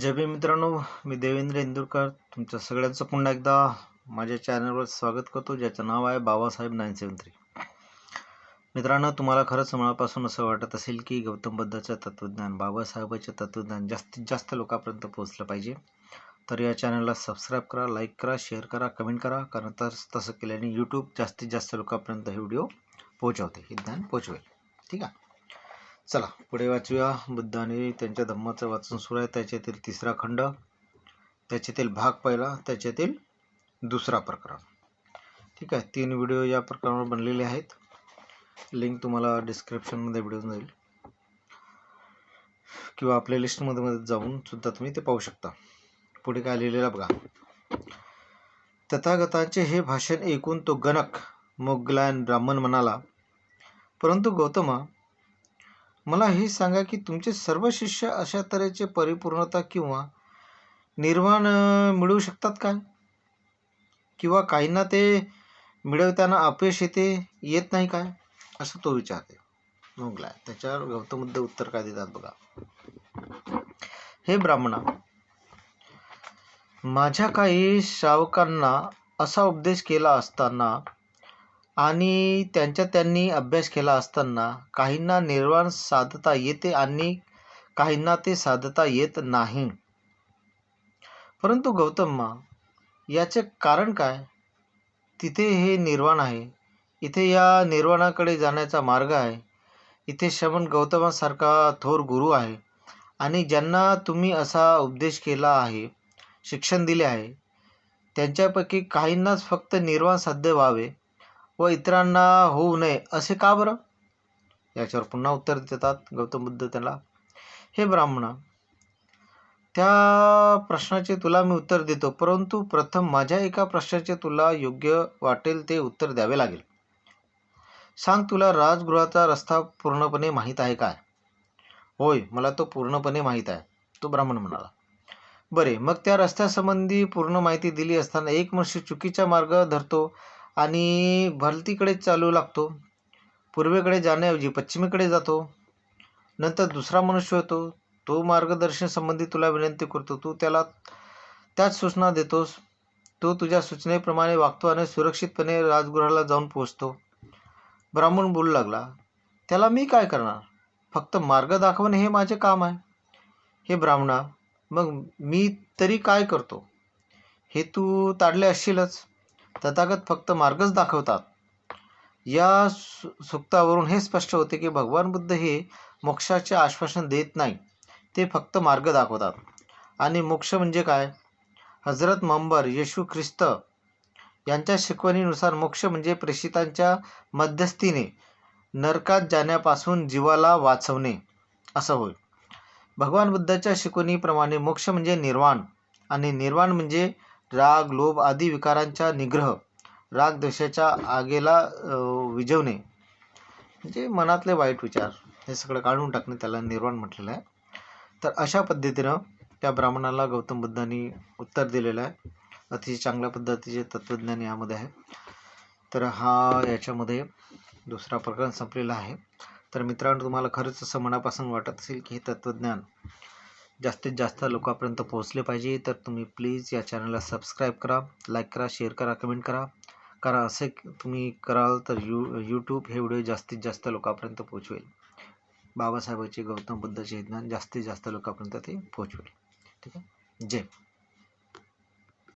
जय भीम मित्रांनो मी देवेंद्र इंदुरकर. तुमच्या सगळ्यांचं पुन्हा एकदा माझ्या चॅनलवर स्वागत करतो ज्याचं नाव आहे बाबासाहेब नाईन सेवन थ्री मित्रांनो तुम्हाला खरंच मनापासून असं वाटत असेल की गौतम बुद्धाचं तत्त्वज्ञान बाबासाहेबाचं तत्त्वज्ञान जास्तीत जास्त लोकांपर्यंत पोहोचलं पाहिजे. तर या चॅनलला सबस्क्राईब करा लाईक करा शेअर करा कमेंट करा. कारण तर तसं केल्याने यूट्यूब जास्तीत जास्त लोकांपर्यंत हे व्हिडिओ पोहोचवते हे ज्ञान पोहोचवेल. ठीक आहे? चला पुढे वाचूया. बुद्धाने त्यांच्या धम्माचं वाचन सुरू आहे. त्याच्यातील तिसरा खंड त्याच्यातील भाग पहिला त्याच्यातील दुसरा प्रकरण. ठीक आहे तीन व्हिडिओ या प्रकरणावर बनलेले आहेत. लिंक तुम्हाला डिस्क्रिप्शनमध्ये भेटून जाईल. किंवा आपल्या लिस्टमध्ये मध्ये जाऊन सुद्धा तुम्ही ते पाहू शकता. पुढे काय लिहिलेलं बघा. तथागतांचे हे भाषण ऐकून तो गणक मोगलायन ब्राह्मण म्हणाला परंतु गौतमा मला हे सांगा की तुमचे सर्व शिष्य अशा तऱ्हेचे परिपूर्णता किंवा निर्वाण मिळवू शकतात काय किंवा काहींना ते मिळवताना अपयश येते येत नाही काय असं तो विचारते मोगलाय त्याच्यावर गौतम बुद्ध उत्तर काय देतात बघा. हे ब्राह्मणा माझ्या काही श्रावकांना असा उपदेश केला असताना आणि त्यांच्या त्यांनी अभ्यास केला असताना काहींना निर्वाण साधता येते आणि काहींना ते साधता येत नाही. परंतु गौतमा याचे कारण काय? तिथे हे निर्वाण आहे. इथे या निर्वाणाकडे जाण्याचा मार्ग आहे. इथे श्रवण गौतमासारखा थोर गुरु आहे आणि ज्यांना तुम्ही असा उपदेश केला आहे शिक्षण दिले आहे त्यांच्यापैकी काहींनाच फक्त निर्वाण साध्य व्हावे व इतरांना होऊ नये असे का बरं? याच्यावर पुन्हा उत्तर देतात गौतम बुद्ध त्याला. हे ब्राह्मणा त्या प्रश्नाचे तुला मी उत्तर देतो परंतु प्रथम माझ्या एका प्रश्नाचे तुला योग्य वाटेल ते उत्तर द्यावे लागेल. सांग तुला राजगृहाचा रस्ता पूर्णपणे माहीत आहे काय? होय मला तो पूर्णपणे माहीत आहे तो ब्राह्मण म्हणाला. बरे मग त्या रस्त्यासंबंधी पूर्ण माहिती दिली असताना एक मनुष्य चुकीचा मार्ग धरतो आणि भलतीकडे चालू लागतो. पूर्वेकडे जाण्याऐवजी पश्चिमेकडे जातो. नंतर दुसरा मनुष्य होतो. तो मार्गदर्शन संबंधी तुला विनंती करतो. तू त्याला त्याच सूचना देतोस. तो तुझ्या सूचनेप्रमाणे वागतो आणि सुरक्षितपणे राजगृहाला जाऊन पोहोचतो. ब्राह्मण बोलू लागला त्याला मी काय करणार? फक्त मार्ग दाखवणे हे माझे काम आहे. हे ब्राह्मणा मग मी तरी काय करतो? हे तू ताडले असशीलच. तथागत फक्त मार्गच दाखवतात. या सु सुक्तावरून हे स्पष्ट होते की भगवान बुद्ध हे मोक्षाचे आश्वासन देत नाही. ते फक्त मार्ग दाखवतात. आणि मोक्ष म्हणजे काय? हजरत मंबर येशू ख्रिस्त यांच्या शिकवणीनुसार मोक्ष म्हणजे प्रेषितांच्या मध्यस्थीने नरकात जाण्यापासून जीवाला वाचवणे असं होय. भगवान बुद्धाच्या शिकवणीप्रमाणे मोक्ष म्हणजे निर्वाण. आणि निर्वाण म्हणजे राग लोभ आदी विकारांचा निग्रह राग द्वेषाच्या आगेला विझवणे म्हणजे मनातले वाईट विचार हे सगळं काढून टाकणे त्याला निर्वाण म्हटलेलं आहे. तर अशा पद्धतीनं त्या ब्राह्मणाला गौतम बुद्धांनी उत्तर दिलेलं आहे. अतिशय चांगल्या पद्धतीचे तत्त्वज्ञान यामध्ये आहे. तर हा याच्यामध्ये दुसरा प्रकरण संपलेला आहे. तर मित्रांनो तुम्हाला खरंच असं मनापासून वाटत असेल की हे तत्त्वज्ञान जास्तीत जास्त लोकांपर्यंत पोहोचले पाहिजे तर तुम्ही प्लीज या चॅनलला सबस्क्राईब करा लाईक करा शेअर करा कमेंट करा. कारण असे तुम्ही कराल तर यू यूट्यूब हे व्हिडिओ जास्तीत जास्त लोकांपर्यंत पोहोचवेल. बाबासाहेबांचे गौतम बुद्धाचे ज्ञान जास्तीत जास्त लोकांपर्यंत ते पोहोचवेल. ठीक आहे? जय.